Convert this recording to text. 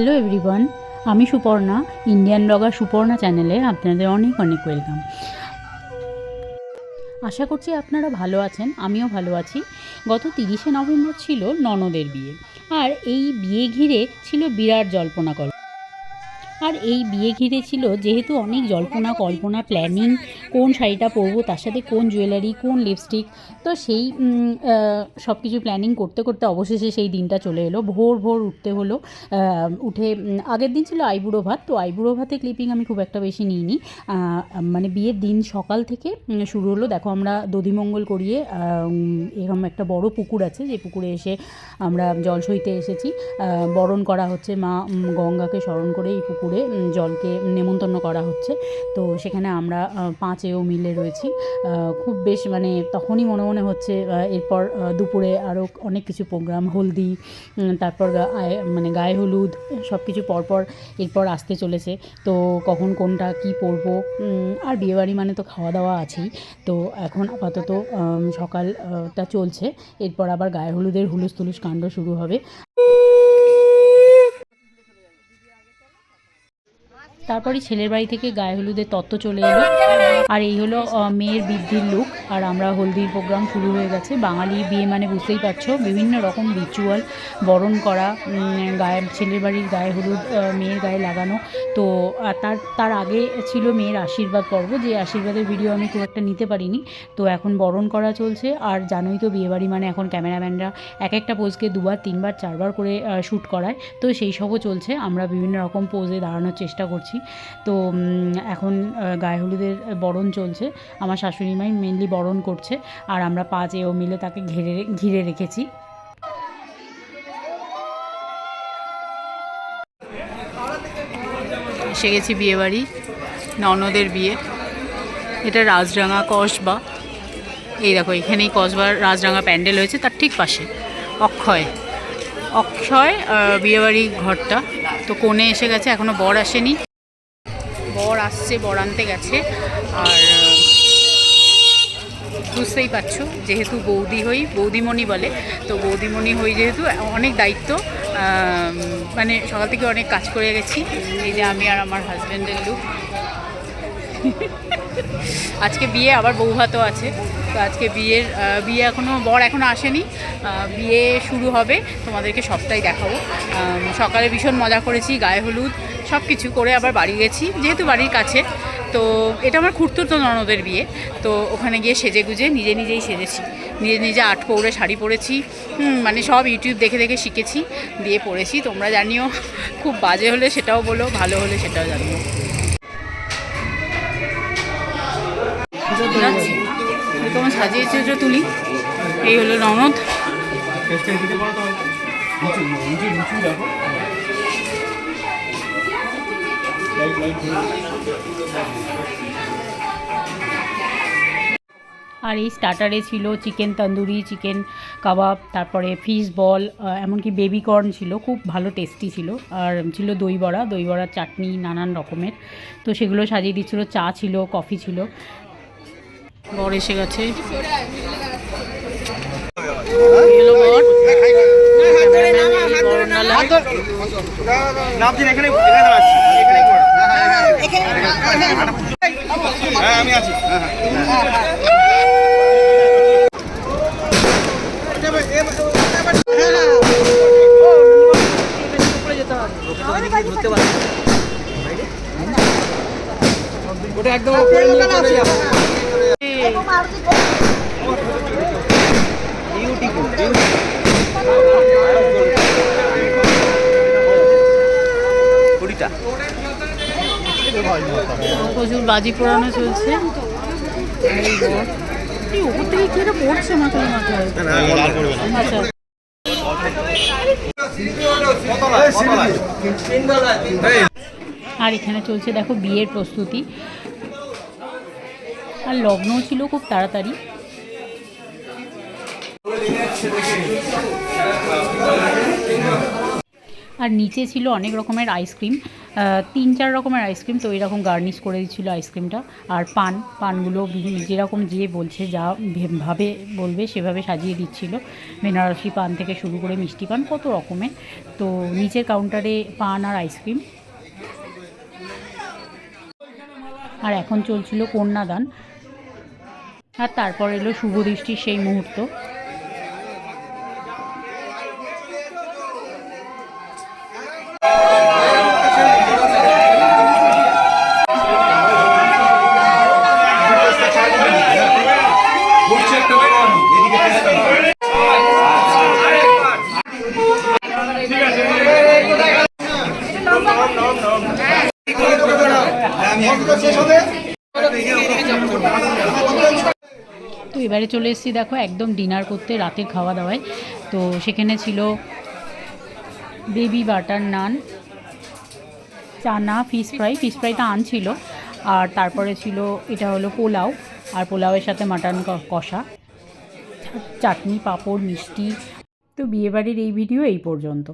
Hello everyone, আমি Suparna, Indian blogger Suparna চ্যানেলে আপনাদের অনেক অনেক ওয়েলকাম। আশা করছি আপনারা ভালো আছেন, আমিও ভালো আছি। গত তিরিশে নভেম্বর ছিল ননদের বিয়ে, আর এই বিয়ে ঘিরে ছিল বিরাট জল্পনা কল্পনা আর এই বিয়ে ঘিরে ছিল যেহেতু অনেক জল্পনা, কল্পনা প্ল্যানিং কোন শাড়িটা পরবো, তার সাথে কোন জুয়েলারি কোন লিপস্টিক তো সেই সব কিছু প্ল্যানিং করতে করতে অবশেষে সেই দিনটা চলে এলো। ভোর ভোর উঠতে হলো উঠে আগের দিন ছিল আইবুড়ো ভাত। তো আইবুড়ো ভাতে ক্লিপিং আমি খুব একটা বেশি নিইনি। মানে বিয়ের দিন সকাল থেকে শুরু হলো। দেখো আমরা দধিমঙ্গল করিয়ে এরকম একটা বড় পুকুর আছে, যে পুকুরে এসে আমরা জল সইতে এসেছি। বরণ করা হচ্ছে মা গঙ্গাকে স্মরণ করে এই পুকুরে উম, জলকে নেমন্তন্ন করা হচ্ছে। তো সেখানে আমরা আহ, পাঁচ মিলে রয়েছি। খুব বেশ মানে তখনই মনে মনে হচ্ছে এরপর দুপুরে আরও অনেক কিছু প্রোগ্রাম হলদি তারপর মানে গায়ে হলুদ সব কিছু পরপর এরপর আসতে চলেছে। তো কখন কোনটা কি পরবো আর বিয়েবাড়ি মানে তো খাওয়া দাওয়া আছেই। তো এখন আপাতত সকালটা চলছে এরপর আবার গায়ে হলুদের হুলুস তুলুস কাণ্ড শুরু হবে। তারপরই ছেলের বাড়ি থেকে গায়ে হলুদের তত্ত্ব চলে এলো। আর এই হলো মেয়ের বৃদ্ধির লুক আর আমরা হলদির প্রোগ্রাম শুরু হয়ে গেছে। বাঙালি বিয়ে মানে বুঝতেই পারছ, বিভিন্ন রকম রিচুয়াল বরণ করা গায়ে ছেলের বাড়ির গায়ে হলুদ মেয়ের গায়ে লাগানো। তো তার তার আগে ছিল মেয়ের আশীর্বাদ পর্ব। যে আশীর্বাদের ভিডিও আমি খুব একটা নিতে পারিনি। তো এখন বরণ করা চলছে। আর জানোই তো, বিয়েবাড়ি মানে এখন ক্যামেরাম্যানরা এক একটা পোজকে দুবার, তিনবার, চারবার করে শ্যুট করায়। তো সেই সবও চলছে। আমরা বিভিন্ন রকম পোজে দাঁড়ানোর চেষ্টা করছি। তো এখন গায়ে হলুদের বরণ চলছে। আমার শাশুড়ি মাই মেনলি বরণ করছে। আর আমরা পাঁচ এও মিলে তাকে ঘিরে ঘিরে রেখেছি। এসে গেছি বিয়েবাড়ি, ননদের বিয়ে। এটা রাজরাঙা কসবা। এই দেখো, এখানেই কসবার রাজরাঙা প্যান্ডেল হয়েছে, তার ঠিক পাশে। অক্ষয়। অক্ষয় বিয়েবাড়ি ঘরটা। তো কোণে এসে গেছে, এখনও বর আসেনি। আসছে, বর আনতে গেছে। আর বুঝতেই পারছ, যেহেতু বৌদি হই, বৌদিমণি বলে, তো বৌদিমণি হই যেহেতু, অনেক দায়িত্ব মানে সকাল থেকে অনেক কাজ করে গেছি। এই যে আমি আর আমার হাজব্যান্ডের লুক আজকে বিয়ে, আবার বৌভাতও আছে। তো আজকে বিয়ের বিয়ে এখনও বর এখনও আসেনি। বিয়ে শুরু হবে, তোমাদেরকে সবটাই দেখাবো। সকালে ভীষণ মজা করেছি, গায়ে হলুদ সব কিছু করে আবার বাড়ি গেছি যেহেতু বাড়ির কাছে তো এটা আমার খুঁড়তুতো ননদের বিয়ে তো ওখানে গিয়ে সেজে গুজে নিজে নিজেই সেজেছি নিজে নিজে আট পৌরে শাড়ি পরেছি মানে সব ইউটিউব দেখে দেখে শিখেছি দিয়ে পরেছি তোমরা জানিও খুব বাজে হলে সেটাও বলো ভালো হলে সেটাও জানিও তোমার সাজিয়েছে ওটা তুলি এই হলো ননদ আর এই স্টার্টারে ছিল চিকেন তন্দুরি চিকেন কাবাব তারপরে ফিশ বল এমনকি বেবি কর্ন ছিল খুব ভালো টেস্টি ছিল আর ছিল দই বড়া দই বড়ার চাটনি নানান রকমের তো সেগুলো সাজিয়ে দিচ্ছিল চা ছিল কফি ছিল বর এসে গেছে এখানে এখানে দাঁড়াচ্ছি এখানেই করো হ্যাঁ আমি আছি। ওটা একদম উপরে নিয়ে চলে যাব বিউটিফুল কুড়িটা প্রচুর বাজি পোড়ানো চলছে। এই বর। এই উপর থেকে কি একটা পড়ছে মাথায় মাথায়? আচ্ছা। আর এখানে চলছে দেখো বিয়ের প্রস্তুতি। আর লগ্নও ছিল খুব তাড়াতাড়ি। আর নিচে ছিল অনেক রকমের আইসক্রিম তিন, চার রকমের আইসক্রিম তো এরকম গার্নিশ করে দিচ্ছিল আইসক্রিমটা আর পান, পানগুলো যেরকম যে বলছে, যা ভাবে বলবে, সেভাবে সাজিয়ে দিচ্ছিল। বেনারসি পান থেকে শুরু করে মিষ্টি পান, কত রকমের। তো নিচের কাউন্টারে পান আর আইসক্রিম আর এখন চলছিল কন্যাদান। আর তারপর এলো শুভ দৃষ্টির সেই মুহূর্ত। তো এবারে চলে এসেছি, দেখো, একদম ডিনার করতে, রাতের খাওয়া দাওয়ায় তো সেখানে ছিল baby butter naan chana fish fry fish ফ্রাইটা আনছিল আর তারপরে ছিল, এটা হলো পোলাও, আর পোলাওয়ের সাথে মাটন কষা, চাটনি, পাঁপড়, মিষ্টি। তো বিয়েবাড়ির এই ভিডিও এই পর্যন্ত।